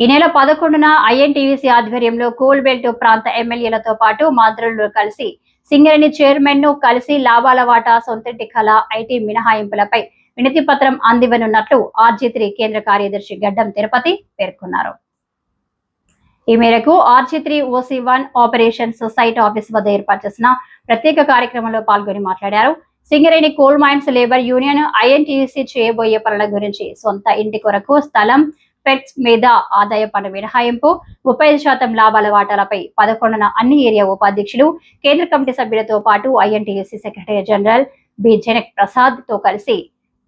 ఈ నెల పదకొండున ఐఎన్టీవీసీ ఆధ్వర్యంలో కోల్ బెల్ట్ ప్రాంత ఎమ్మెల్యేలతో పాటు మంత్రులు కలిసి సింగరేణి చైర్మన్ను కలిసి లాభాల వాటా సొంతింటి కళ ఐటీ మినహాయింపులపై వినతి పత్రం అందివనున్నట్లు ఆర్జిత్రి కేంద్ర కార్యదర్శి గడ్డం తిరుపతి పేర్కొన్నారు. ఈ మేరకు RG three OC one operation society office వద్ద ఏర్పాటు చేసిన ప్రత్యేక కార్యక్రమంలో పాల్గొని మాట్లాడారు. Singareni coal mines labour union INTUC చేయబోయే పనుల గురించి సొంత ఇంటి కొరకు స్థలం పెట్స్ మీద ఆదాయ పన్ను మినహాయింపు ముప్పై ఐదు శాతం లాభాల వాటాలపై పదకొండున అన్ని ఏరియా ఉపాధ్యక్షులు కేంద్ర కమిటీ సభ్యులతో పాటు INTUC secretary general B. Janak ప్రసాద్తో కలిసి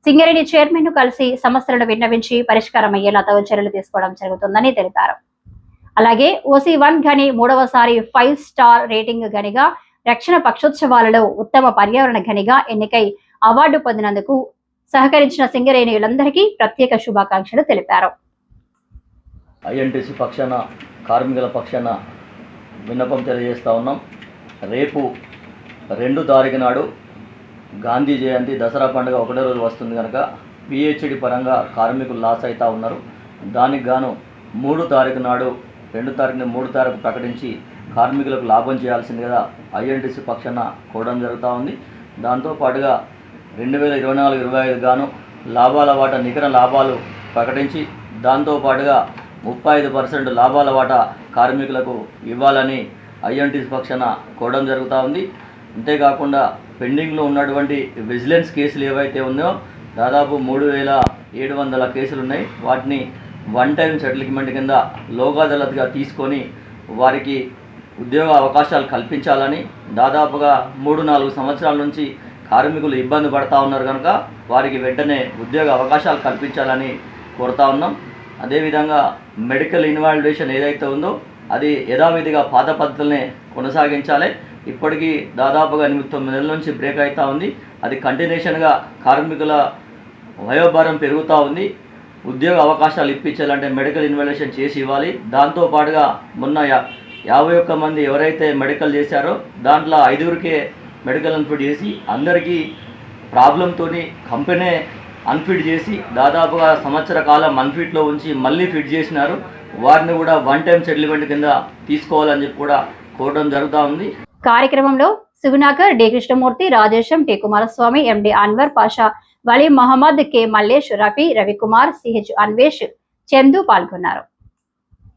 సింగరేణి చైర్మన్ను కలిసి సమస్యలను విన్నవించి పరిష్కారం అయ్యేలా తగు చర్యలు తీసుకోవడం జరుగుతుందని తెలిపారు. అలాగే ఓసీ వన్ గని మూడవసారి ఫైవ్ స్టార్ రేటింగ్ గనిగా రక్షణ పక్షోత్సవాలలో ఉత్తమ పర్యావరణ గనిగా ఎన్నికై అవార్డు పొందినందుకు సహకరించిన సింగరేణియులందరికీ ప్రత్యేక శుభాకాంక్షలు తెలిపారు. ఐఎన్టీసీ పక్షాన కార్మికుల పక్షాన విన్నపం తెలియజేస్తూ ఉన్నాం. రేపు రెండు తారీఖు నాడు గాంధీ జయంతి దసరా పండుగ ఒకటే రోజు వస్తుంది కనుక పిహెచ్డి పరంగా కార్మికులు లాస్ అవుతూ ఉన్నారు. దానికి గాను మూడు తారీఖు నాడు రెండు తారీఖున మూడు తారీఖు ప్రకటించి కార్మికులకు లాభం చేయాల్సిందిగా ఐఎన్టీసీ పక్షాన కోవడం జరుగుతూ ఉంది. దాంతో పాటుగా రెండు వేల ఇరవై నాలుగు ఇరవై ఐదు గాను లాభాల వాటా నికర లాభాలు ప్రకటించి దాంతోపాటుగా ముప్పై ఐదు పర్సెంట్ లాభాల వాటా కార్మికులకు ఇవ్వాలని ఐఎన్టీసీ పక్షాన కోవడం జరుగుతూ ఉంది. అంతేకాకుండా పెండింగ్లో ఉన్నటువంటి విజిలెన్స్ కేసులు ఏవైతే ఉన్నాయో దాదాపు మూడు వేల ఏడు వందల కేసులు ఉన్నాయి వాటిని వన్ టైం సెటిల్మెంట్ కింద లోగాదళతగా తీసుకొని వారికి ఉద్యోగ అవకాశాలు కల్పించాలని దాదాపుగా మూడు నాలుగు సంవత్సరాల నుంచి కార్మికులు ఇబ్బంది పడతా ఉన్నారు కనుక వారికి వెంటనే ఉద్యోగ అవకాశాలు కల్పించాలని కోరుతా ఉన్నాం. అదేవిధంగా మెడికల్ ఇన్వాల్యుయేషన్ ఏదైతే ఉందో అది యథావిధిగా పాత పద్ధతులనే కొనసాగించాలి. ఇప్పటికీ దాదాపుగా ఎనిమిది తొమ్మిది నెలల నుంచి బ్రేక్ అవుతూ ఉంది. అది కంటిన్యూషన్గా కార్మికుల వయోభారం పెరుగుతూ ఉంది. ఉద్యోగ అవకాశాలు ఇప్పించాలంటే మెడికల్ ఇన్వాల్యుయేషన్ చేసి ఇవ్వాలి. దాంతో పాటుగా మొన్న యా యాభై ఒక్క మంది ఎవరైతే మెడికల్ చేశారో దాంట్లో ఐదుగురికే మెడికల్ అన్ఫిట్ చేసి అందరికీ ప్రాబ్లంతో కంపెనీ అన్ఫిట్ చేసి దాదాపుగా సంవత్సర కాలం అన్ఫిట్లో ఉంచి మళ్ళీ ఫిట్ చేసినారు. వారిని కూడా వన్ టైం సెటిల్మెంట్ కింద తీసుకోవాలని చెప్పి కూడా కోరడం జరుగుతూ ఉంది. కార్యక్రమంలో Sugunakar D. Krishnamurthy Rajesham T. Kumaraswamy MD. Anwar Pasha Vali Mohammed K. Mallesh Rafi Ravikumar CH Anvesh Chandu పాల్గొన్నారు.